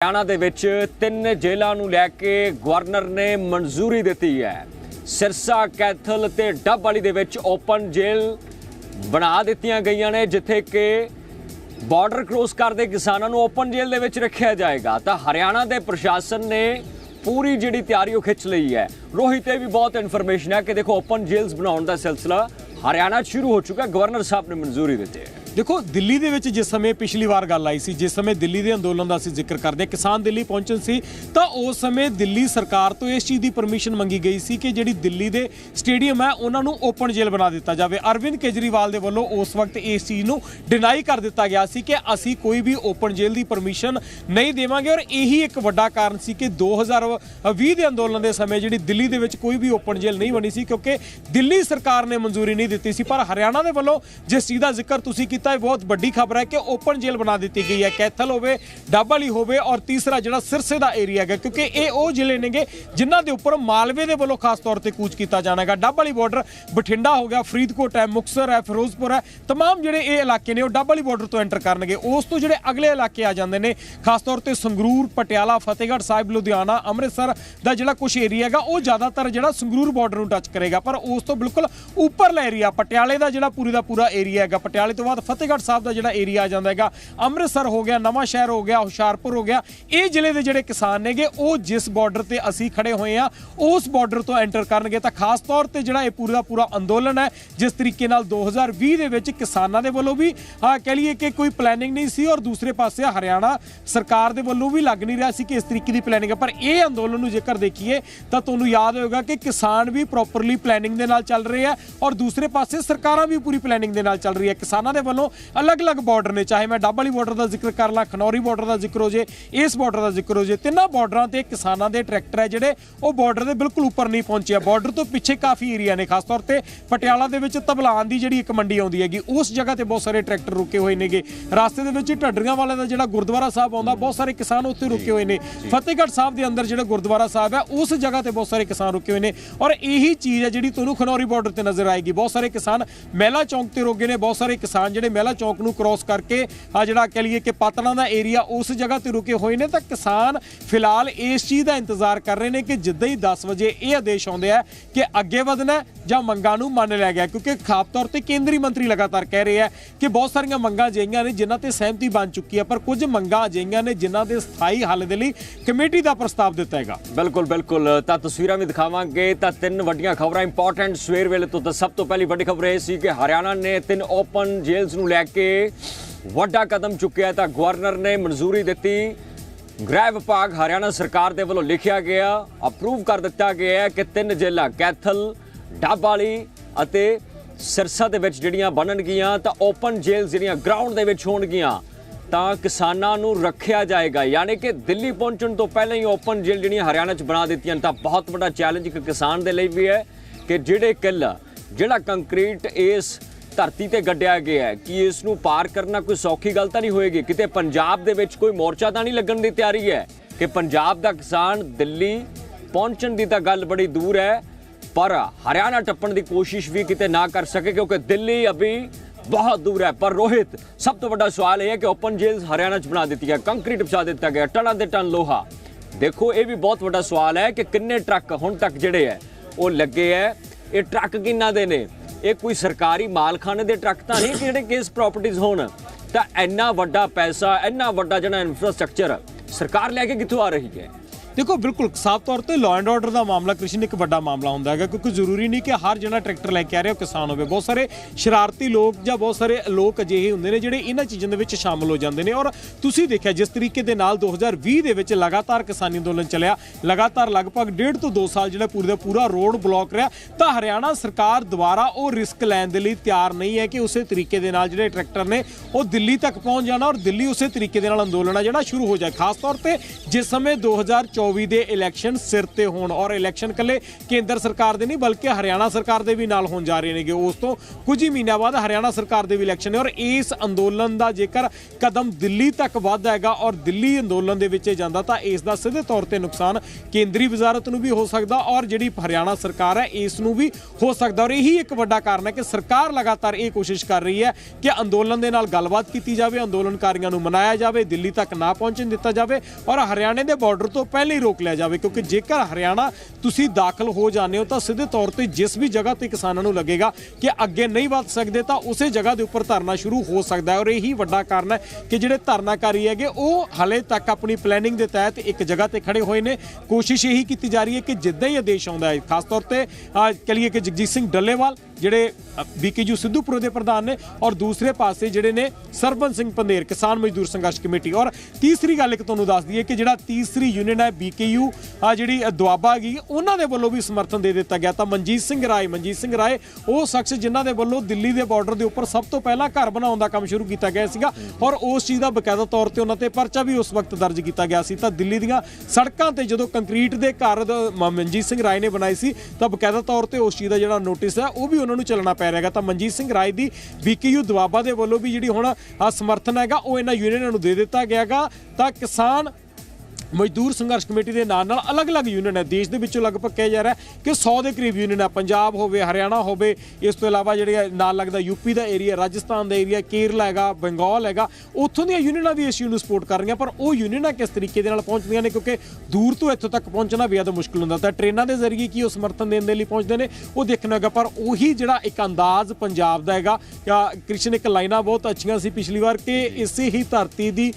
ਹਰਿਆਣਾ ਦੇ ਵਿੱਚ ਤਿੰਨ ਜੇਲ੍ਹਾਂ ਨੂੰ ਲੈ ਕੇ ਗਵਰਨਰ ਨੇ ਮਨਜ਼ੂਰੀ ਦਿੱਤੀ ਹੈ। ਸਿਰਸਾ ਕੈਥਲ ਤੇ ਡੱਬ ਵਾਲੀ ਦੇ ਵਿੱਚ ਓਪਨ ਜੇਲ੍ਹ ਬਣਾ ਦਿੱਤੀਆਂ ਗਈਆਂ ਨੇ, ਜਿੱਥੇ ਕਿ ਬਾਰਡਰ ਕ੍ਰੋਸ ਕਰਦੇ ਕਿਸਾਨਾਂ ਨੂੰ ਓਪਨ ਜੇਲ੍ਹ ਦੇ ਵਿੱਚ ਰੱਖਿਆ ਜਾਏਗਾ। ਤਾਂ ਹਰਿਆਣਾ ਦੇ ਪ੍ਰਸ਼ਾਸਨ ਨੇ ਪੂਰੀ ਜਿਹੜੀ ਤਿਆਰੀ ਉਹ ਖਿੱਚ ਲਈ ਹੈ। ਰੋਹਿਤ ਤੇ ਵੀ ਬਹੁਤ ਇਨਫੋਰਮੇਸ਼ਨ ਹੈ ਕਿ ਦੇਖੋ, ਓਪਨ ਜੇਲ੍ਸ ਬਣਾਉਣ ਦਾ ਸਿਲਸਿਲਾ ਹਰਿਆਣਾ ਸ਼ੁਰੂ ਹੋ ਚੁੱਕਾ। ਗਵਰਨਰ ਸਾਹਿਬ ਨੇ ਮਨਜ਼ੂਰੀ ਦਿੱਤੀ ਹੈ। ਦੇਖੋ, ਦਿੱਲੀ ਦੇ ਵਿੱਚ ਜਿਸ ਸਮੇਂ ਪਿਛਲੀ ਵਾਰ ਗੱਲ ਆਈ ਸੀ, ਜਿਸ ਸਮੇਂ ਦਿੱਲੀ ਦੇ ਅੰਦੋਲਨ ਦਾ ਅਸੀਂ ਜ਼ਿਕਰ ਕਰਦੇ, ਕਿਸਾਨ ਦਿੱਲੀ ਪਹੁੰਚਣ ਸੀ, ਤਾਂ ਉਸ ਸਮੇਂ ਦਿੱਲੀ ਸਰਕਾਰ ਤੋਂ ਇਸ ਚੀਜ਼ ਦੀ ਪਰਮਿਸ਼ਨ ਮੰਗੀ ਗਈ ਸੀ ਕਿ ਜਿਹੜੀ ਦਿੱਲੀ ਦੇ ਸਟੇਡੀਅਮ ਹੈ, ਉਹਨਾਂ ਨੂੰ ਓਪਨ ਜੇਲ੍ਹ ਬਣਾ ਦਿੱਤਾ ਜਾਵੇ। ਅਰਵਿੰਦ ਕੇਜਰੀਵਾਲ ਦੇ ਵੱਲੋਂ ਉਸ ਵਕਤ ਇਸ ਚੀਜ਼ ਨੂੰ ਡਿਨਾਈ ਕਰ ਦਿੱਤਾ ਗਿਆ ਸੀ ਕਿ ਅਸੀਂ ਕੋਈ ਵੀ ਓਪਨ ਜੇਲ੍ਹ ਦੀ ਪਰਮਿਸ਼ਨ ਨਹੀਂ ਦੇਵਾਂਗੇ ਔਰ ਇਹੀ ਇੱਕ ਵੱਡਾ ਕਾਰਨ ਸੀ ਕਿ 2020 ਦੇ ਅੰਦੋਲਨ ਦੇ ਸਮੇਂ ਜਿਹੜੀ ਦਿੱਲੀ ਦੇ ਵਿੱਚ ਕੋਈ ਵੀ ਓਪਨ ਜੇਲ੍ਹ ਨਹੀਂ ਬਣੀ ਸੀ, ਕਿਉਂਕਿ ਦਿੱਲੀ ਸਰਕਾਰ ਨੇ ਮਨਜ਼ੂਰੀ ਨਹੀਂ ਦਿੱਤੀ ਸੀ, ਪਰ ਹਰਿਆਣਾ ਦੇ ਵੱਲੋਂ ਜਿਸ ਚੀਜ਼ ਦਾ ਜ਼ਿਕਰ ਤੁਸੀਂ ਕੀਤਾ ਇਹ ਬਹੁਤ ਵੱਡੀ ਖਬਰ ਹੈ ਕਿ ਓਪਨ ਜੇਲ੍ਹ ਬਣਾ ਦਿੱਤੀ ਗਈ ਹੈ ਕੈਥਲ ਹੋਵੇ ਡੱਬਵਾਲੀ ਹੋਵੇ ਔਰ ਤੀਸਰਾ ਜਿਹੜਾ ਸਿਰਸੇ ਦਾ ਏਰੀਆ ਹੈਗਾ ਕਿਉਂਕਿ ਇਹ ਉਹ ਜ਼ਿਲ੍ਹੇ ਨੇਗੇ ਜਿਨ੍ਹਾਂ ਦੇ ਉੱਪਰ ਮਾਲਵੇ ਦੇ ਵੱਲੋਂ ਖਾਸ ਤੌਰ ਤੇ ਕੂਚ ਕੀਤਾ ਜਾਣਾ ਹੈਗਾ ਡੱਬਵਾਲੀ ਬਾਰਡਰ ਬਠਿੰਡਾ ਹੋ ਗਿਆ ਫਰੀਦਕੋਟ ਹੈ ਮੁਕਤਸਰ ਹੈ ਫਿਰੋਜ਼ਪੁਰ ਹੈ तमाम ਜਿਹੜੇ ਇਹ ਇਲਾਕੇ ਨੇ ਉਹ ਡੱਬਵਾਲੀ ਬਾਰਡਰ ਤੋਂ ਐਂਟਰ ਕਰਨਗੇ ਉਸ ਤੋਂ ਜਿਹੜੇ ਅਗਲੇ ਇਲਾਕੇ ਆ ਜਾਂਦੇ ਨੇ ਖਾਸ ਤੌਰ ਤੇ ਸੰਗਰੂਰ ਪਟਿਆਲਾ ਫਤਿਹਗੜ੍ਹ ਸਾਹਿਬ ਲੁਧਿਆਣਾ ਅੰਮ੍ਰਿਤਸਰ ਦਾ ਜਿਹੜਾ ਕੁਝ ਏਰੀਆ ਹੈਗਾ ਉਹ ਜ਼ਿਆਦਾਤਰ ਜਿਹੜਾ ਸੰਗਰੂਰ ਬਾਰਡਰ ਨੂੰ ਟੱਚ ਕਰੇਗਾ ਪਰ ਉਸ ਤੋਂ ਬਿਲਕੁਲ ਉੱਪਰਲਾ ਏਰੀਆ ਪਟਿਆਲੇ ਦਾ ਜਿਹੜਾ ਪੂਰੀ ਦਾ ਪੂਰਾ ਏਰੀਆ ਹੈਗਾ ਪਟਿਆਲੇ ਤੋਂ ਬਾਅਦ ਫਤਿਹਗੜ੍ਹ ਸਾਹਿਬ ਦਾ ਜਿਹੜਾ ਏਰੀਆ ਆ ਜਾਂਦਾ ਹੈਗਾ, ਅੰਮ੍ਰਿਤਸਰ ਹੋ ਗਿਆ, ਨਵਾਂ ਸ਼ਹਿਰ ਹੋ ਗਿਆ, ਹੁਸ਼ਿਆਰਪੁਰ ਹੋ ਗਿਆ, ਇਹ ਜ਼ਿਲ੍ਹੇ ਦੇ ਜਿਹੜੇ ਕਿਸਾਨ ਨੇਗੇ, ਉਹ ਜਿਸ ਬਾਰਡਰ ਤੇ ਅਸੀਂ ਖੜੇ ਹੋਏ ਆ ਉਸ ਬਾਰਡਰ ਤੋਂ ਐਂਟਰ ਕਰਨਗੇ ਤਾਂ ਖਾਸ ਤੌਰ ਤੇ ਜਿਹੜਾ ਇਹ ਪੂਰਾ ਦਾ ਪੂਰਾ ਅੰਦੋਲਨ ਹੈ, ਜਿਸ ਤਰੀਕੇ ਨਾਲ 2020 ਦੇ ਵਿੱਚ ਕਿਸਾਨਾਂ ਦੇ ਵੱਲੋਂ ਵੀ ਕਹਿ ਲਈਏ ਕਿ ਕੋਈ ਪਲੈਨਿੰਗ ਨਹੀਂ ਸੀ ਔਰ ਦੂਸਰੇ ਪਾਸੇ ਹਰਿਆਣਾ ਸਰਕਾਰ ਦੇ ਵੱਲੋਂ ਵੀ ਲੱਗ ਨਹੀਂ ਰਿਹਾ ਸੀ ਕਿ ਇਸ ਤਰੀਕੇ ਦੀ ਪਲੈਨਿੰਗ ਹੈ। ਪਰ ਇਹ ਅੰਦੋਲਨ ਨੂੰ ਜੇਕਰ ਦੇਖੀਏ, ਤਾਂ ਤੁਹਾਨੂੰ ਯਾਦ ਹੋਵੇਗਾ ਕਿ ਕਿਸਾਨ ਵੀ ਪ੍ਰੋਪਰਲੀ ਪਲੈਨਿੰਗ ਦੇ ਨਾਲ ਚੱਲ ਰਹੇ ਆ ਔਰ ਦੂਸਰੇ ਪਾਸੇ ਸਰਕਾਰਾਂ ਵੀ ਪੂਰੀ ਪਲੈਨਿੰਗ ਦੇ ਨਾਲ ਚੱਲ ਰਹੀ ਹੈ ਕਿਸਾਨਾਂ ਦੇ ਵੱਲੋਂ ਅਲੱਗ-ਅਲੱਗ ਬਾਰਡਰ ਨੇ ਚਾਹੇ ਮੈਂ ਡੱਬ ਵਾਲੀ ਬਾਰਡਰ ਦਾ ਜ਼ਿਕਰ ਕਰ ਲਾਂ ਖਨੌਰੀ ਬਾਰਡਰ ਦਾ ਜ਼ਿਕਰ ਹੋ ਜੇ ਇਸ ਬਾਰਡਰ ਦਾ ਜ਼ਿਕਰ ਹੋ ਜੇ ਤਿੰਨਾਂ ਬਾਰਡਰਾਂ ਤੇ ਕਿਸਾਨਾਂ ਦੇ ਟਰੈਕਟਰ ਹੈ ਜਿਹੜੇ ਉਹ ਬਾਰਡਰ ਦੇ ਬਿਲਕੁਲ ਉੱਪਰ ਨਹੀਂ ਪਹੁੰਚਿਆ। ਬਾਰਡਰ ਤੋਂ ਪਿੱਛੇ ਕਾਫੀ ਏਰੀਆ ਨੇ ਖਾਸ ਤੌਰ ਤੇ ਪਟਿਆਲਾ ਦੇ ਵਿੱਚ ਤਬਲਾਨ ਦੀ ਜਿਹੜੀ ਇੱਕ ਮੰਡੀ ਆਉਂਦੀ ਹੈਗੀ ਉਸ ਜਗ੍ਹਾ ਤੇ ਬਹੁਤ ਸਾਰੇ ਟਰੈਕਟਰ ਰੁਕੇ ਹੋਏ ਨੇਗੇ। ਰਾਸਤੇ ਦੇ ਵਿੱਚ ਢੱਡਰੀਆਂ ਵਾਲੇ ਦਾ ਜਿਹੜਾ ਗੁਰਦੁਆਰਾ ਸਾਹਿਬ ਆਉਂਦਾ ਬਹੁਤ ਸਾਰੇ ਕਿਸਾਨ ਉੱਥੇ ਰੁਕੇ ਹੋਏ ਨੇ। ਫਤਿਹਗੜ੍ਹ ਸਾਹਿਬ ਦੇ ਅੰਦਰ ਜਿਹੜਾ ਗੁਰਦੁਆਰਾ ਸਾਹਿਬ ਹੈ ਉਸ ਜਗ੍ਹਾ ਤੇ ਬਹੁਤ ਸਾਰੇ ਕਿਸਾਨ ਰੁਕੇ ਹੋਏ ਨੇ। ਔਰ ਇਹੀ ਚੀਜ਼ ਹੈ ਜਿਹੜੀ ਤੁਹਾਨੂੰ ਖਨੌਰੀ ਬਾਰਡਰ ਤੇ ਨਜ਼ਰ ਆਏਗੀ। ਬਹੁਤ ਸਾਰੇ ਕਿਸਾਨ ਮਹਿਲਾ ਚੌਂਕ ਤੇ ਰੁਕੇ ਨੇ ਬਹੁਤ ਸਾਰੇ ਕਿਸਾਨ ਜਿਹੜੇ ਮਹਿਲਾ ਚੌਂਕ ਨੂੰ ਕ੍ਰਾਸ ਕਰਕੇ ਆ ਜਿਹੜਾ ਕਹ ਲਈਏ ਕਿ ਪਾਤੜਾਂ ਦਾ ਏਰੀਆ ਉਸ ਜਗ੍ਹਾ ਤੇ ਰੁਕੇ ਹੋਏ ਨੇ ਤਾਂ ਕਿਸਾਨ ਫਿਲਹਾਲ ਇਸ ਚੀਜ਼ ਦਾ ਇੰਤਜ਼ਾਰ ਕਰ ਰਹੇ ਨੇ ਕਿ ਜਿੱਦਾਂ ਹੀ 10 ਵਜੇ ਇਹ ਆਦੇਸ਼ ਆਉਂਦੇ ਆ ਕਿ ਅੱਗੇ ਵਧਣਾ ਜਾਂ ਮੰਗਾਂ ਨੂੰ ਮੰਨ ਲਿਆ ਗਿਆ ਕਿਉਂਕਿ ਖਾਸ ਤੌਰ ਤੇ ਕੇਂਦਰੀ ਮੰਤਰੀ ਲਗਾਤਾਰ ਕਹਿ ਰਹੇ ਆ ਕਿ ਬਹੁਤ ਸਾਰੀਆਂ ਮੰਗਾਂ ਅਜਿਹੀਆਂ ਨੇ ਜਿਨ੍ਹਾਂ ਤੇ ਸਹਿਮਤੀ ਬਣ ਚੁੱਕੀ ਹੈ, ਪਰ ਕੁਝ ਮੰਗਾਂ ਅਜਿਹੀਆਂ ਨੇ ਜਿਨ੍ਹਾਂ ਦੇ ਸਥਾਈ ਹੱਲ ਦੇ ਲਈ ਕਮੇਟੀ ਦਾ ਪ੍ਰਸਤਾਵ ਦਿੱਤਾ ਹੈਗਾ। ਬਿਲਕੁਲ ਬਿਲਕੁਲ। ਤਾਂ ਤਸਵੀਰਾਂ ਵੀ ਦਿਖਾਵਾਂਗੇ। ਤਾਂ ਤਿੰਨ ਵੱਡੀਆਂ ਖਬਰਾਂ ਇੰਪੋਰਟੈਂਟ ਸਵੇਰ ਵੇਲੇ ਤੋਂ ਸਭ ਤੋਂ ਪਹਿਲੀ ਵੱਡੀ ਖਬਰ ਇਹ ਸੀ ਕਿ ਹਰਿਆਣਾ ਨੇ ਤਿੰਨ ਓਪਨ ਜੇਲ੍ਸ ਨੂੰ ਲੈ ਕੇ ਵੱਡਾ ਕਦਮ ਚੁੱਕਿਆ ਤਾਂ ਗਵਰਨਰ ਨੇ ਮਨਜ਼ੂਰੀ ਦਿੱਤੀ। ਗ੍ਰਹਿ ਵਿਭਾਗ ਹਰਿਆਣਾ ਸਰਕਾਰ ਦੇ ਵੱਲੋਂ ਲਿਖਿਆ ਗਿਆ ਅਪਰੂਵ ਕਰ ਦਿੱਤਾ ਗਿਆ ਹੈ ਕਿ ਤਿੰਨ ਜੇਲ੍ਹਾਂ, ਕੈਥਲ ਡਾਬਾਲੀ ਅਤੇ ਸਿਰਸਾ ਦੇ ਵਿੱਚ ਜਿਹੜੀਆਂ ਬਣਨਗੀਆਂ ਤਾਂ ਓਪਨ ਜੇਲ੍ਹ ਜਿਹੜੀਆਂ ਗਰਾਊਂਡ ਦੇ ਵਿੱਚ ਹੋਣਗੀਆਂ ਤਾਂ ਕਿਸਾਨਾਂ ਨੂੰ ਰੱਖਿਆ ਜਾਏਗਾ। ਯਾਨੀ ਕਿ ਦਿੱਲੀ ਪਹੁੰਚਣ ਤੋਂ ਪਹਿਲਾਂ ਹੀ ਓਪਨ ਜੇਲ੍ਹ ਜਿਹੜੀਆਂ ਹਰਿਆਣਾ 'ਚ ਬਣਾ ਦਿੱਤੀਆਂ ਤਾਂ ਬਹੁਤ ਵੱਡਾ ਚੈਲੰਜ ਇੱਕ ਕਿਸਾਨ ਦੇ ਲਈ ਵੀ ਹੈ ਕਿ ਜਿਹੜੇ ਕਿੱਲ, ਜਿਹੜਾ ਕੰਕਰੀਟ ਇਸ ਧਰਤੀ ਤੇ ਗੱਡਿਆ ਗਿਆ ਹੈ। ਕਿ ਇਸ ਨੂੰ ਪਾਰ ਕਰਨਾ ਕੋਈ ਸੌਖੀ ਗੱਲ ਤਾਂ ਨਹੀਂ ਹੋਏਗੀ? ਕਿਤੇ ਪੰਜਾਬ ਦੇ ਵਿੱਚ ਕੋਈ ਮੋਰਚਾ ਤਾਂ ਨਹੀਂ ਲੱਗਣ ਦੀ ਤਿਆਰੀ ਹੈ? ਕਿ ਪੰਜਾਬ ਦਾ ਕਿਸਾਨ ਦਿੱਲੀ ਪਹੁੰਚਣ ਦੀ ਤਾਂ ਗੱਲ ਬੜੀ ਦੂਰ ਹੈ, ਪਰ ਹਰਿਆਣਾ ਟੱਪਣ ਦੀ ਕੋਸ਼ਿਸ਼ ਵੀ ਕਿਤੇ ਨਾ ਕਰ ਸਕੇ, ਕਿਉਂਕਿ ਦਿੱਲੀ ਅਭੀ ਬਹੁਤ ਦੂਰ ਹੈ। ਪਰ ਰੋਹਿਤ, ਸਭ ਤੋਂ ਵੱਡਾ ਸਵਾਲ ਇਹ ਹੈ ਕਿ ਓਪਨ ਜੇਲ੍ਸ ਹਰਿਆਣਾ 'ਚ ਬਣਾ ਦਿੱਤੀ ਹੈ, ਕੰਕਰੀਟ ਵਿਛਾ ਦਿੱਤਾ ਗਿਆ, ਟਨਾਂ ਦੇ ਟਨ ਲੋਹਾ। ਦੇਖੋ, ਇਹ ਵੀ ਬਹੁਤ ਵੱਡਾ ਸਵਾਲ ਹੈ ਕਿ ਕਿੰਨੇ ਟਰੱਕ ਹੁਣ ਤੱਕ ਜਿਹੜੇ ਹੈ, ਉਹ ਲੱਗੇ ਹੈ। ਇਹ ਟਰੱਕ ਕਿੰਨਾ ਦੇ ਨੇ? ਇਹ ਕੋਈ ਸਰਕਾਰੀ ਮਾਲਖਾਨੇ ਦੇ ਟਰੱਕ ਤਾਂ ਨਹੀਂ ਜਿਹੜੇ ਕੇਸ ਪ੍ਰਾਪਰਟੀਆਂ ਹੋਣ? ਤਾਂ ਇੰਨਾ ਵੱਡਾ ਪੈਸਾ, ਇੰਨਾ ਵੱਡਾ ਜਿਹੜਾ ਇਨਫਰਾਸਟ੍ਰਕਚਰ ਸਰਕਾਰ ਲੈ ਕੇ ਕਿੱਥੋਂ ਆ ਰਹੀ ਹੈ? ਦੇਖੋ, ਬਿਲਕੁਲ ਸਾਫ਼ ਤੌਰ ਤੇ ਲਾਅ ਐਂਡ ਆਰਡਰ ਦਾ ਮਾਮਲਾ ਕ੍ਰਿਸ਼ਨ ਇੱਕ ਵੱਡਾ ਮਾਮਲਾ ਹੁੰਦਾ ਹੈਗਾ, ਕਿਉਂਕਿ ਜ਼ਰੂਰੀ ਨਹੀਂ ਕਿ ਹਰ ਜਿਹੜਾ ਟਰੈਕਟਰ ਲੈ ਕੇ ਆ ਰਿਹਾ ਉਹ ਕਿਸਾਨ ਹੋਵੇ। ਬਹੁਤ ਸਾਰੇ ਸ਼ਰਾਰਤੀ ਲੋਕ ਜਾਂ ਬਹੁਤ ਸਾਰੇ ਲੋਕ ਅਜਿਹੇ ਹੁੰਦੇ ਨੇ ਜਿਹੜੇ ਇਹਨਾਂ ਚੀਜ਼ਾਂ ਦੇ ਵਿੱਚ ਸ਼ਾਮਲ ਹੋ ਜਾਂਦੇ ਨੇ। ਔਰ ਤੁਸੀਂ ਦੇਖਿਆ, ਜਿਸ ਤਰੀਕੇ ਦੇ ਨਾਲ 2020 ਦੇ ਵਿੱਚ ਲਗਾਤਾਰ ਕਿਸਾਨੀ ਅੰਦੋਲਨ ਚੱਲਿਆ, ਲਗਾਤਾਰ ਲਗਭਗ ਡੇਢ ਤੋਂ 2 ਸਾਲ ਜਿਹੜਾ ਪੂਰੇ ਦਾ ਪੂਰਾ ਰੋਡ ਬਲੌਕ ਰਿਹਾ, ਤਾਂ ਹਰਿਆਣਾ ਸਰਕਾਰ ਦੁਆਰਾ ਉਹ ਰਿਸਕ ਲੈਣ ਦੇ ਲਈ ਤਿਆਰ ਨਹੀਂ ਹੈ ਕਿ ਉਸੇ ਤਰੀਕੇ ਦੇ ਨਾਲ ਜਿਹੜੇ ਟਰੈਕਟਰ ਨੇ, ਉਹ ਦਿੱਲੀ ਤੱਕ ਪਹੁੰਚ ਜਾਣਾ ਔਰ ਦਿੱਲੀ ਉਸੇ ਤਰੀਕੇ ਦੇ ਨਾਲ ਅੰਦੋਲਨ ਆ ਜਿਹੜਾ ਸ਼ੁਰੂ ਹੋ ਜਾਏ। ਖਾਸ ਤੌਰ ਤੇ ਜਿਸ ਸਮੇਂ 2014 2024 ਦੇ ਇਲੈਕਸ਼ਨ ਸਿਰ ਤੇ ਹੋਣ ਔਰ ਇਲੈਕਸ਼ਨ ਕੱਲੇ ਕੇਂਦਰ ਸਰਕਾਰ ਦੇ ਨਹੀਂ, ਬਲਕਿ ਹਰਿਆਣਾ ਸਰਕਾਰ ਦੇ ਵੀ ਨਾਲ ਹੋਣ ਜਾ ਰਹੇ ਨੇਗੇ। ਉਸ ਤੋਂ ਕੁਝ ਹੀ ਮਹੀਨਿਆਂ ਬਾਅਦ ਹਰਿਆਣਾ ਸਰਕਾਰ ਦੇ ਵੀ ਇਲੈਕਸ਼ਨ ਨੇ ਔਰ ਇਸ ਅੰਦੋਲਨ ਦਾ ਜੇਕਰ ਕਦਮ ਦਿੱਲੀ ਤੱਕ ਵੱਧ ਹੈਗਾ ਔਰ ਦਿੱਲੀ ਅੰਦੋਲਨ ਦੇ ਵਿੱਚ ਜਾਂਦਾ ਤਾਂ ਇਸ ਦਾ ਸਿੱਧੇ ਤੌਰ ਤੇ ਨੁਕਸਾਨ ਕੇਂਦਰੀ ਵਜ਼ਾਰਤ ਨੂੰ ਵੀ ਹੋ ਸਕਦਾ ਔਰ ਜਿਹੜੀ ਹਰਿਆਣਾ ਸਰਕਾਰ ਹੈ, ਇਸ ਨੂੰ ਵੀ ਹੋ ਸਕਦਾ। ਔਰ ਇਹੀ ਇੱਕ ਵੱਡਾ ਕਾਰਨ ਹੈ ਕਿ ਸਰਕਾਰ ਲਗਾਤਾਰ ਇਹ ਕੋਸ਼ਿਸ਼ ਕਰ ਰਹੀ ਹੈ ਕਿ ਅੰਦੋਲਨ ਦੇ ਨਾਲ ਗੱਲਬਾਤ ਕੀਤੀ ਜਾਵੇ, ਅੰਦੋਲਨਕਾਰੀਆਂ ਨੂੰ ਮਨਾਇਆ ਜਾਵੇ, ਦਿੱਲੀ ਤੱਕ ਨਾ ਪਹੁੰਚਣ ਦਿੱਤਾ ਜਾਵੇ ਔਰ ਹਰਿਆਣੇ ਦੇ ਬਾਰਡਰ ਤੋਂ ਪਹਿਲੇ ਹੀ ਰੋਕ ਲਿਆ ਜਾਵੇ ਕਿਉਂਕਿ ਜੇਕਰ ਹਰਿਆਣਾ ਤੁਸੀਂ ਦਾਖਲ ਹੋ ਜਾਂਦੇ ਹੋ ਤਾਂ ਸਿੱਧੇ ਤੌਰ ਤੇ ਜਿਸ ਵੀ ਜਗ੍ਹਾ ਤੇ ਕਿਸਾਨਾਂ ਨੂੰ ਲੱਗੇਗਾ ਕਿ ਅੱਗੇ ਨਹੀਂ ਵੱਧ ਸਕਦੇ ਤਾਂ ਉਸੇ ਜਗ੍ਹਾ ਦੇ ਉੱਪਰ ਧਰਨਾ ਸ਼ੁਰੂ ਹੋ ਸਕਦਾ ਹੈ। ਔਰ ਇਹੀ ਵੱਡਾ ਕਾਰਨ ਹੈ ਕਿ ਜਿਹੜੇ ਧਰਨਾਕਾਰੀ ਹੈਗੇ ਉਹ ਹਲੇ ਤੱਕ ਆਪਣੀ ਪਲੈਨਿੰਗ ਦੇ ਤਹਿਤ ਇੱਕ ਜਗ੍ਹਾ ਤੇ ਖੜੇ ਹੋਏ ਨੇ। ਕੋਸ਼ਿਸ਼ ਇਹੀ ਕੀਤੀ ਜਾ ਰਹੀ ਹੈ ਕਿ ਜਿੱਦਾਂ ਹੀ ਆਦੇਸ਼ ਆਉਂਦਾ ਹੈ ਖਾਸ ਤੌਰ ਤੇ ਅਹ, ਲਈਏ ਕਿ ਜਗਜੀਤ ਸਿੰਘ ਡੱਲੇਵਾਲ ਜਿਹੜੇ ਬੀਕੇਯੂ ਸਿੱਧੂਪੁਰ ਦੇ ਪ੍ਰਧਾਨ ਨੇ ਔਰ ਦੂਸਰੇ ਪਾਸੇ ਜਿਹੜੇ ਨੇ ਸਰਬਨ ਸਿੰਘ ਪੰਦੇਰ ਕਿਸਾਨ ਮਜ਼ਦੂਰ ਸੰਘਰਸ਼ ਕਮੇਟੀ। ਔਰ ਤੀਸਰੀ ਗੱਲ ਇੱਕ ਤੁਹਾਨੂੰ ਦੱਸ ਦਈਏ ਕਿ ਜਿਹੜਾ ਤੀਸਰੀ ਯੂਨੀਅਨ ਹੈ ਬੀਕੇਯੂ ਆ ਜਿਹੜੀ ਦੁਆਬਾ ਗਈ ਉਹਨਾਂ ਦੇ ਵੱਲੋਂ ਵੀ ਸਮਰਥਨ ਦੇ ਦਿੱਤਾ ਗਿਆ। ਤਾਂ ਮਨਜੀਤ ਸਿੰਘ ਰਾਏ, ਮਨਜੀਤ ਸਿੰਘ ਰਾਏ, ਉਹ ਸ਼ਖਸ ਜਿਨ੍ਹਾਂ ਦੇ ਵੱਲੋਂ ਦਿੱਲੀ ਦੇ ਬਾਰਡਰ ਦੇ ਉੱਪਰ ਸਭ ਤੋਂ ਪਹਿਲਾਂ ਘਰ ਬਣਾਉਣ ਦਾ ਕੰਮ ਸ਼ੁਰੂ ਕੀਤਾ ਗਿਆ ਸੀਗਾ ਔਰ ਉਸ ਚੀਜ਼ ਦਾ ਬਕਾਇਦਾ ਤੌਰ ਤੇ ਉਹਨਾਂ ਤੇ ਪਰਚਾ ਵੀ ਉਸ ਵਕਤ ਦਰਜ ਕੀਤਾ ਗਿਆ ਸੀ। ਤਾਂ ਦਿੱਲੀ ਦੀਆਂ ਸੜਕਾਂ ਤੇ ਜਦੋਂ ਕੰਕਰੀਟ ਦੇ ਘਰ ਮਨਜੀਤ ਸਿੰਘ ਰਾਏ ਨੇ ਬਣਾਈ ਸੀ, ਤਾਂ ਬਕਾਇਦਾ ਤੌਰ ਤੇ ਉਸ ਚੀਜ਼ ਦਾ ਜਿਹੜਾ ਨੋਟਿਸ ਹੈ, ਉਹ ਵੀ ਉਹਨਾਂ ਨੂੰ ਚੱਲਣਾ ਪੈ ਰਿਹਾ ਤਾਂ ਮਨਜੀਤ ਸਿੰਘ ਰਾਏ ਦੀ ਬੀਕੇਯੂ ਦੁਆਬਾ ਦੇ ਵੱਲੋਂ ਵੀ ਜਿਹੜੀ ਹੁਣ ਸਮਰਥਨ ਹੈਗਾ, ਉਹ ਇਹਨਾਂ ਯੂਨੀਅਨਾਂ ਨੂੰ ਦੇ ਦਿੱਤਾ ਗਿਆਗਾ। ਤਾਂ ਕਿਸਾਨ ਮਜ਼ਦੂਰ ਸੰਘਰਸ਼ ਕਮੇਟੀ ਦੇ ਨਾਲ ਨਾਲ ਅਲੱਗ-ਅਲੱਗ ਯੂਨੀਅਨ ਹੈ। ਦੇਸ਼ ਦੇ ਵਿੱਚੋਂ ਲਗਭਗ ਕਿਹਾ ਜਾ ਰਿਹਾ ਕਿ 100 ਦੇ ਕਰੀਬ ਯੂਨੀਅਨ ਹੈ। ਪੰਜਾਬ ਹੋਵੇ, ਹਰਿਆਣਾ ਹੋਵੇ, ਇਸ ਤੋਂ ਇਲਾਵਾ ਜਿਹੜੇ ਨਾਲ ਲੱਗਦਾ ਯੂਪੀ ਦਾ ਏਰੀਆ, ਰਾਜਸਥਾਨ ਦਾ ਏਰੀਆ, ਕੇਰਲਾ ਹੈਗਾ, ਬੰਗਾਲ ਹੈਗਾ, ਉੱਥੋਂ ਦੀਆਂ ਯੂਨੀਅਨਾਂ ਵੀ ਇਸ ਨੂੰ ਸਪੋਰਟ ਕਰ ਰਹੀਆਂ, ਪਰ ਉਹ ਯੂਨੀਅਨਾਂ ਕਿਸ ਤਰੀਕੇ ਦੇ ਨਾਲ ਪਹੁੰਚਦੀਆਂ ਨੇ? ਕਿਉਂਕਿ ਦੂਰ ਤੋਂ ਇੱਥੋਂ ਤੱਕ ਪਹੁੰਚਣਾ ਵੀ ਬੇहद ਮੁਸ਼ਕਲ ਹੁੰਦਾ। ਤਾਂ ਟ੍ਰੇਨਾਂ ਦੇ ਜ਼ਰੀਏ ਕੀ ਉਹ ਸਮਰਥਨ ਦੇਣ ਦੇ ਲਈ ਪਹੁੰਚਦੇ ਨੇ? ਉਹ ਦੇਖਣਾ ਹੈਗਾ, ਪਰ ਉਹੀ ਜਿਹੜਾ ਇੱਕ ਅੰਦਾਜ਼ ਪੰਜਾਬ ਦਾ ਹੈਗਾ ਕ੍ਰਿਸ਼ਨ, ਇੱਕ ਲਾਈਨਾਂ ਬਹੁਤ ਅੱਛੀਆਂ ਸੀ ਪਿਛਲੀ ਵਾਰ ਕਿ ਇਸੇ ਹੀ ਧਰਤੀ ਦੀ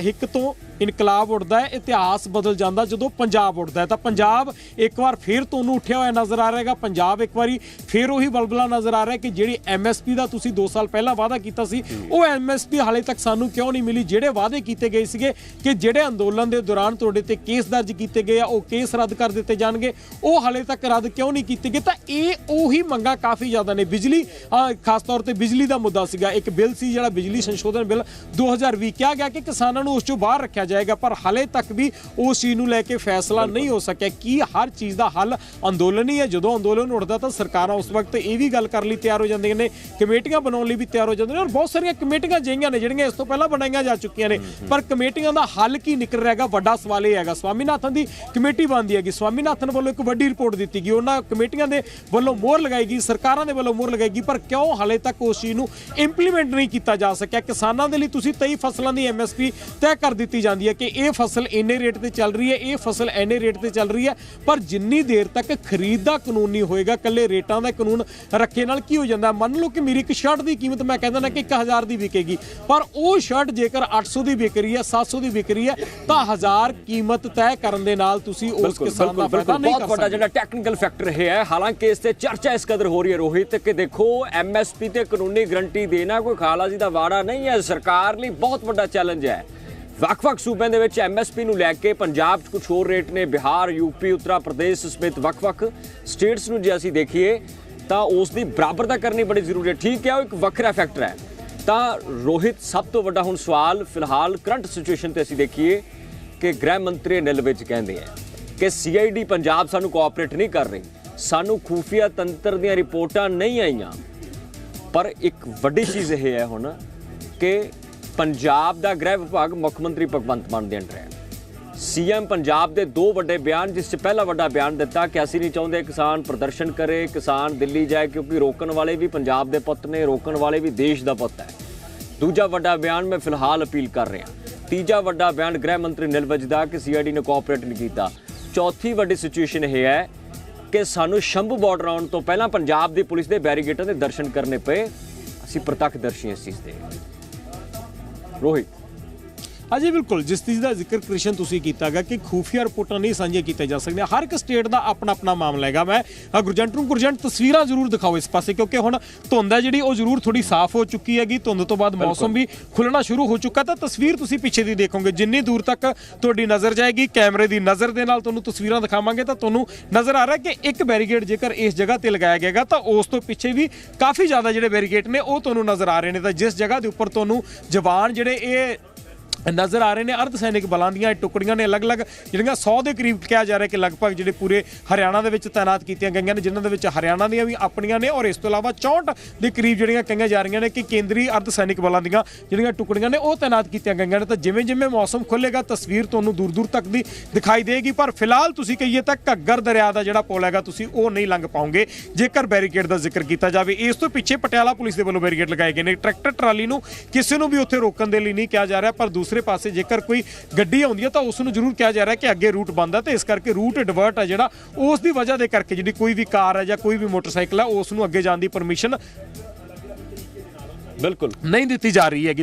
ਹਿੱਕ ਤੋਂ ਇਨਕਲਾਬ ਉੱਠਦਾ ਹੈ। ਇਤਿਹਾਸ ਬਦਲ ਜਾਂਦਾ ਜਦੋਂ ਪੰਜਾਬ ਉੱਠਦਾ ਤਾਂ ਪੰਜਾਬ ਇੱਕ ਵਾਰ ਫੇਰ ਤੁਹਾਨੂੰ ਉੱਠਿਆ ਹੋਇਆ ਨਜ਼ਰ ਆ ਰਿਹਾ ਹੈਗਾ। ਪੰਜਾਬ ਇੱਕ ਵਾਰੀ ਫੇਰ ਉਹੀ ਬਲਬਲਾ ਨਜ਼ਰ ਆ ਰਿਹਾ ਕਿ ਜਿਹੜੀ ਐਮਐਸਪੀ ਦਾ ਤੁਸੀਂ 2 ਸਾਲ ਪਹਿਲਾਂ ਵਾਅਦਾ ਕੀਤਾ ਸੀ, ਉਹ ਐਮਐਸਪੀ ਹਾਲੇ ਤੱਕ ਸਾਨੂੰ ਕਿਉਂ ਨਹੀਂ ਮਿਲੀ? ਜਿਹੜੇ ਵਾਅਦੇ ਕੀਤੇ ਗਏ ਸੀਗੇ ਕਿ ਜਿਹੜੇ ਅੰਦੋਲਨ ਦੇ ਦੌਰਾਨ ਤੁਹਾਡੇ ਤੇ ਕੇਸ ਦਰਜ ਕੀਤੇ ਗਏ ਆ, ਉਹ ਕੇਸ ਰੱਦ ਕਰ ਦਿੱਤੇ ਜਾਣਗੇ, ਉਹ ਹਾਲੇ ਤੱਕ ਰੱਦ ਕਿਉਂ ਨਹੀਂ ਕੀਤੇ ਗਏ? ਤਾਂ ਇਹ ਉਹੀ ਮੰਗਾਂ ਕਾਫੀ ਜ਼ਿਆਦਾ ਨੇ। ਬਿਜਲੀ ਖਾਸ ਤੌਰ ਤੇ ਬਿਜਲੀ ਦਾ ਮੁੱਦਾ ਸੀਗਾ। ਇੱਕ ਬਿੱਲ ਸੀ ਜਿਹੜਾ ਬਿਜਲੀ ਸੰਸ਼ੋਧਨ ਬਿੱਲ 2020 ਕਿਹਾ ਗਿਆ ਕਿ ਕਿਸਾਨਾਂ ਨੂੰ ਉਸ ਚੋਂ ਬਾਹਰ ਰੱਖਿਆ ਜਾਏਗਾ, ਪਰ ਹਾਲੇ ਤੱਕ ਵੀ ਉਸ ਚੀਜ਼ ਨੂੰ ਲੈ ਕੇ ਫੈਸਲਾ ਨਹੀਂ ਹੋ ਸਕਿਆ। ਕੀ ਹਰ ਚੀਜ਼ ਦਾ ਹੱਲ ਅੰਦੋਲਨ ਹੀ ਹੈ? ਜਦੋਂ ਅੰਦੋਲਨ ਉੱਠਦਾ ਤਾਂ ਸਰਕਾਰਾਂ ਉਸ ਵਕਤ ਇਹ ਵੀ ਗੱਲ ਕਰ ਲਈ ਤਿਆਰ ਹੋ ਜਾਂਦੀਆਂ ਨੇ ਕਮੇਟੀਆਂ ਬਣਾਉਣ ਲਈ ਵੀ ਤਿਆਰ ਹੋ ਜਾਂਦੇ ਨੇ ਔਰ ਬਹੁਤ ਸਾਰੀਆਂ ਕਮੇਟੀਆਂ ਜਿਹੀਆਂ ਨੇ ਜਿਹੜੀਆਂ ਇਸ ਤੋਂ ਪਹਿਲਾਂ ਬਣਾਈਆਂ ਜਾ ਚੁੱਕੀਆਂ ਨੇ। ਪਰ ਕਮੇਟੀਆਂ ਦਾ ਹੱਲ ਕੀ ਨਿਕਲ ਰਿਹਾ ਹੈਗਾ? ਵੱਡਾ ਸਵਾਲ ਇਹ ਹੈਗਾ। ਸਵਾਮੀਨਾਥਨ ਦੀ ਕਮੇਟੀ ਬਣਦੀ ਹੈਗੀ। ਸਵਾਮੀਨਾਥਨ ਵੱਲੋਂ ਇੱਕ ਵੱਡੀ ਰਿਪੋਰਟ ਦਿੱਤੀ ਗਈ। ਉਹਨਾਂ ਕਮੇਟੀਆਂ ਦੇ ਵੱਲੋਂ ਮੋਹਰ ਲਗਾਈ ਗਈ। ਸਰਕਾਰਾਂ ਦੇ ਵੱਲੋਂ ਮੋਹਰ ਲਗਾਈ ਗਈ। ਪਰ ਕਿਉਂ ਹਾਲੇ ਤੱਕ ਉਸ ਚੀਜ਼ ਨੂੰ ਇੰਪਲੀਮੈਂਟ ਨਹੀਂ ਕੀਤਾ ਜਾ ਸਕਿਆ? ਕਿਸਾਨਾਂ ਦੇ ਲਈ ਤੁਸੀਂ 23 ਫਸਲਾਂ ਦੀ ਐਮਐਸਪੀ ਤੈਅ ਕਰ ਦਿੱਤੀ ਜਾਂਦੀ ਹੈ ਕਿ ਇਹ ਫਸਲ ਇੰਨੇ ਰੇਟ ਤੇ ਚੱਲ ਰਹੀ ਹੈ ਇਹ ਫਸਲ ਇੰਨੇ ਰੇਟ ਤੇ ਚੱਲ ਰਹੀ ਹੈ ਪਰ ਜਿੰਨੀ ਦੇਰ ਤੱਕ ਖਰੀਦ ਦਾ ਕਾਨੂੰਨ ਨਹੀਂ ਹੋਏਗਾ ਕੱਲੇ ਰੇਟਾਂ ਦਾ ਕਾਨੂੰਨ ਰੱਖੇ ਨਾਲ ਕੀ ਹੋ ਜਾਂਦਾ? ਮੰਨ ਲਓ ਕਿ ਮੇਰੀ ਇੱਕ ਸ਼ਰਟ ਦੀ ਕੀਮਤ ਮੈਂ ਕਹਿੰਦਾ ਨਾ ਕਿ 1000 ਦੀ ਵਿਕੇਗੀ ਪਰ ਉਹ ਸ਼ਰਟ ਜੇਕਰ 800 ਦੀ ਵਿਕ ਰਹੀ ਹੈ 700 ਦੀ ਵਿਕ ਰਹੀ ਹੈ ਤਾਂ 1000 ਕੀਮਤ ਤੈਅ ਕਰਨ ਦੇ ਨਾਲ ਤੁਸੀਂ ਉਸ ਕਿਸਾਨ ਦਾ ਫਾਇਦਾ ਨਹੀਂ ਬਹੁਤ ਕਰ ਵੱਡਾ ਸਕਦੇ। ਜਿਹੜਾ ਟੈਕਨੀਕਲ ਫੈਕਟਰ ਹੈ ਹਾਲਾਂਕਿ ਇਸ ਤੇ ਚਰਚਾ ਇਸ ਕਦਰ ਹੋ ਰਹੀ ਹੈ ਰੋਹਿਤ ਕਿ ਦੇਖੋ ਐਮਐਸਪੀ ਤੇ ਕਾਨੂੰਨੀ ਗਰੰਟੀ ਦੇਣਾ ਕੋਈ ਖਾਲਾ ਜੀ ਦਾ ਵਾੜਾ ਨਹੀਂ ਹੈ ਸਰਕਾਰ ਲਈ ਬਹੁਤ ਵੱਡਾ ਚੈਲੰਜ ਹੈ। ਵੱਖ-ਵੱਖ ਸੂਬਿਆਂ ਦੇ ਵਿੱਚ ਐਮਐਸਪੀ ਨੂੰ ਲੈ ਕੇ ਪੰਜਾਬ 'ਚ ਕੁਝ ਹੋਰ ਰੇਟ ਨੇ। ਬਿਹਾਰ ਯੂਪੀ ਉੱਤਰ ਪ੍ਰਦੇਸ਼ ਸਮੇਤ ਵੱਖ-ਵੱਖ ਸਟੇਟਸ ਨੂੰ ਜੇ ਅਸੀਂ ਦੇਖੀਏ, ਤਾਂ ਉਸ ਦੀ ਬਰਾਬਰਤਾ ਕਰਨੀ ਬੜੀ ਜ਼ਰੂਰੀ ਹੈ। ਠੀਕ ਹੈ, ਉਹ ਇੱਕ ਵੱਖਰਾ ਫੈਕਟਰ ਹੈ। ਤਾਂ ਰੋਹਿਤ, ਸਭ ਤੋਂ ਵੱਡਾ ਹੁਣ ਸਵਾਲ ਫਿਲਹਾਲ ਕਰੰਟ ਸਿਚੁਏਸ਼ਨ ਤੇ ਅਸੀਂ ਦੇਖੀਏ ਕਿ ਗ੍ਰਹਿ ਮੰਤਰੀ ਅਨਿਲ ਵਿੱਚ ਕਹਿੰਦੇ ਆ ਕਿ ਸੀਆਈਡੀ ਪੰਜਾਬ ਸਾਨੂੰ ਕੋਆਪਰੇਟ ਨਹੀਂ ਕਰ ਰਹੀ। ਸਾਨੂੰ ਖੂਫੀਆ ਤੰਤਰ ਦੀਆਂ ਰਿਪੋਰਟਾਂ ਨਹੀਂ ਆਈਆਂ। ਪਰ ਇੱਕ ਵੱਡੀ ਚੀਜ਼ ਇਹ ਹੈ ਹੁਣ ਕਿ ਪੰਜਾਬ ਦਾ ਗ੍ਰਹਿ ਵਿਭਾਗ ਮੁੱਖ ਮੰਤਰੀ ਭਗਵੰਤ ਮਾਨ ਦੇ ਅੰਡਰ ਹੈ। ਸੀਐਮ ਪੰਜਾਬ ਦੇ ਦੋ ਵੱਡੇ ਬਿਆਨ, ਜਿਸ 'ਚ ਪਹਿਲਾ ਵੱਡਾ ਬਿਆਨ ਦਿੱਤਾ ਕਿ ਅਸੀਂ ਨਹੀਂ ਚਾਹੁੰਦੇ ਕਿਸਾਨ ਪ੍ਰਦਰਸ਼ਨ ਕਰੇ, ਕਿਸਾਨ ਦਿੱਲੀ ਜਾਏ, ਕਿਉਂਕਿ ਰੋਕਣ ਵਾਲੇ ਵੀ ਪੰਜਾਬ ਦੇ ਪੁੱਤ ਨੇ, ਰੋਕਣ ਵਾਲੇ ਵੀ ਦੇਸ਼ ਦਾ ਪੁੱਤ ਹੈ। ਦੂਜਾ ਵੱਡਾ ਬਿਆਨ ਮੈਂ ਫਿਲਹਾਲ ਅਪੀਲ ਕਰ ਰਿਹਾ। ਤੀਜਾ ਵੱਡਾ ਬਿਆਨ ਗ੍ਰਹਿ ਮੰਤਰੀ ਨਿਲਵਜ ਦਾ ਕਿ ਸੀਆਈਡੀ ਨੇ ਕੋਆਪਰੇਟ ਨਹੀਂ ਕੀਤਾ। ਚੌਥੀ ਵੱਡੀ ਸਿਚੁਏਸ਼ਨ ਇਹ ਹੈ ਕਿ ਸਾਨੂੰ ਸ਼ੰਭੂ ਬਾਰਡਰ ਆਉਣ ਤੋਂ ਪਹਿਲਾਂ ਪੰਜਾਬ ਦੀ ਪੁਲਿਸ ਦੇ ਬੈਰੀਗੇਟਾਂ ਦੇ ਦਰਸ਼ਨ ਕਰਨੇ ਪਏ। ਅਸੀਂ ਪ੍ਰਤੱਖਦਰਸ਼ੀ ਹਾਂ ਇਸ ਚੀਜ਼ ਦੇ। ਰੋਹਿਤ ਹਾਂਜੀ ਬਿਲਕੁਲ ਜਿਸ ਚੀਜ਼ ਦਾ ਜ਼ਿਕਰ ਕ੍ਰਿਸ਼ਨ ਤੁਸੀਂ ਕੀਤਾਗਾ ਕਿ ਖੂਫੀਆ ਰਿਪੋਰਟਾਂ ਨਹੀਂ ਸਾਂਝੀਆਂ ਕੀਤੀਆਂ ਜਾ ਸਕਦੀਆਂ। ਹਰ ਇੱਕ ਸਟੇਟ ਦਾ ਆਪਣਾ ਆਪਣਾ ਮਾਮਲਾ ਹੈਗਾ ਮੈਂ ਗੁਰਜੰਟ ਨੂੰ ਗੁਰਜੰਟ ਤਸਵੀਰਾਂ ਜ਼ਰੂਰ ਦਿਖਾਓ ਇਸ ਪਾਸੇ ਕਿਉਂਕਿ ਹੁਣ ਧੁੰਦ ਹੈ ਜਿਹੜੀ ਉਹ ਜ਼ਰੂਰ ਥੋੜੀ ਸਾਫ਼ ਹੋ ਚੁੱਕੀ ਹੈਗੀ। ਧੁੰਦ ਤੋਂ ਬਾਅਦ ਮੌਸਮ ਵੀ ਖੁੱਲਣਾ ਸ਼ੁਰੂ ਹੋ ਚੁੱਕਾ ਤਾਂ ਤਸਵੀਰ ਤੁਸੀਂ ਪਿੱਛੇ ਦੀ ਦੇਖੋਗੇ। ਜਿੰਨੀ ਦੂਰ ਤੱਕ ਤੁਹਾਡੀ ਨਜ਼ਰ ਜਾਏਗੀ ਕੈਮਰੇ ਦੀ ਨਜ਼ਰ ਦੇ ਨਾਲ ਤੁਹਾਨੂੰ ਤਸਵੀਰਾਂ ਦਿਖਾਵਾਂਗੇ ਤਾਂ ਤੁਹਾਨੂੰ ਨਜ਼ਰ ਆ ਰਿਹਾ ਕਿ ਇੱਕ ਬੈਰੀਗੇਡ ਜੇਕਰ ਇਸ ਜਗ੍ਹਾ ਤੇ ਲਗਾਇਆ ਗਿਆਗਾ ਤਾਂ ਉਸ ਤੋਂ ਪਿੱਛੇ ਵੀ ਕਾਫੀ ਜ਼ਿਆਦਾ ਜਿਹੜੇ ਬੈਰੀਗੇਡ ਨੇ ਉਹ ਤੁਹਾਨੂੰ ਨਜ਼ਰ ਆ ਰਹੇ ਨੇ। ਤਾਂ ਜਿਸ ਜਗ੍ਹਾ ਦੇ ਉੱਪਰ ਤੁਹਾਨੂੰ ਜਵਾਨ ਜਿਹੜੇ ਇਹ ਨਜ਼ਰ ਆ ਰਹੇ ਨੇ ਅਰਧ ਸੈਨਿਕ ਬਲਾਂ ਦੀਆਂ ਇਹ ਟੁਕੜੀਆਂ ਨੇ ਅਲੱਗ-ਅਲੱਗ ਜਿਹੜੀਆਂ 100 ਦੇ ਕਰੀਬ ਕਿਹਾ ਜਾ ਰਿਹਾ ਕਿ ਲਗਭਗ ਜਿਹੜੇ ਪੂਰੇ ਹਰਿਆਣਾ ਦੇ ਵਿੱਚ ਤਾਇਨਾਤ ਕੀਤੀਆਂ ਗਈਆਂ ਨੇ, ਜਿਨ੍ਹਾਂ ਦੇ ਵਿੱਚ ਹਰਿਆਣਾ ਦੀਆਂ ਵੀ ਆਪਣੀਆਂ ਨੇ ਔਰ ਇਸ ਤੋਂ ਇਲਾਵਾ 64 ਦੇ ਕਰੀਬ ਜਿਹੜੀਆਂ ਕਹੀਆਂ ਜਾ ਰਹੀਆਂ ਨੇ ਕਿ ਕੇਂਦਰੀ ਅਰਧ ਸੈਨਿਕ ਬਲਾਂ ਦੀਆਂ ਜਿਹੜੀਆਂ ਟੁਕੜੀਆਂ ਨੇ, ਉਹ ਤਾਇਨਾਤ ਕੀਤੀਆਂ ਗਈਆਂ ਨੇ। ਤਾਂ ਜਿਵੇਂ-ਜਿਵੇਂ ਮੌਸਮ ਖੁੱਲੇਗਾ ਤਸਵੀਰ ਤੁਹਾਨੂੰ ਦੂਰ-ਦੂਰ ਤੱਕ ਦੀ ਦਿਖਾਈ ਦੇਗੀ, ਪਰ ਫਿਲਹਾਲ ਤੁਸੀਂ ਕਹੀਏ ਤਾਂ ਘੱਗਰ ਦਰਿਆ ਦਾ ਜਿਹੜਾ ਪੁਲ ਹੈਗਾ, ਤੁਸੀਂ ਉਹ ਨਹੀਂ ਲੰਘ ਪਾਓਗੇ ਜੇਕਰ ਬੈਰੀਕੇਡ ਦਾ ਜ਼ਿਕਰ ਕੀਤਾ ਜਾਵੇ। ਇਸ ਤੋਂ ਪਿੱਛੇ ਪਟਿਆਲਾ ਪੁਲਿਸ ਦੇ ਵੱਲੋਂ ਬੈਰੀਕੇਡ ਲਗਾਏ ਗਏ ਨੇ। ਟਰੈਕਟਰ ਟਰਾਲੀ ਨੂੰ ਕਿਸੇ ਨੂੰ ਵੀ ਉੱਥੇ ਰੋਕਣ ਦੇ ਲਈ ਨਹੀਂ ਕਿਹਾ ਜਾ ਰਿਹਾ, ਪਰ ਦੂਸਰੇ ਪਾਸੇ ਜੇਕਰ ਕੋਈ ਗੱਡੀ ਆਉਂਦੀ ਹੈ ਤਾਂ ਉਸ ਨੂੰ ਜ਼ਰੂਰ ਕਿਹਾ ਜਾ ਰਿਹਾ ਕਿ ਅੱਗੇ ਰੂਟ ਬੰਦ ਹੈ ਤੇ ਇਸ ਕਰਕੇ ਰੂਟ ਡਿਵਰਟ ਹੈ ਜਿਹੜਾ ਉਸ ਦੀ ਵਜ੍ਹਾ ਦੇ ਕਰਕੇ ਜਿਹੜੀ ਕੋਈ ਵੀ ਕਾਰ ਹੈ ਜਾਂ ਕੋਈ ਵੀ ਮੋਟਰਸਾਈਕਲ ਹੈ ਉਸ ਨੂੰ ਅੱਗੇ ਜਾਣ ਦੀ ਪਰਮਿਸ਼ਨ ਬਿਲਕੁਲ। ਨਹੀਂ ਦਿੱਤੀ ਜਾ ਰਹੀ ਹੈਗੀ।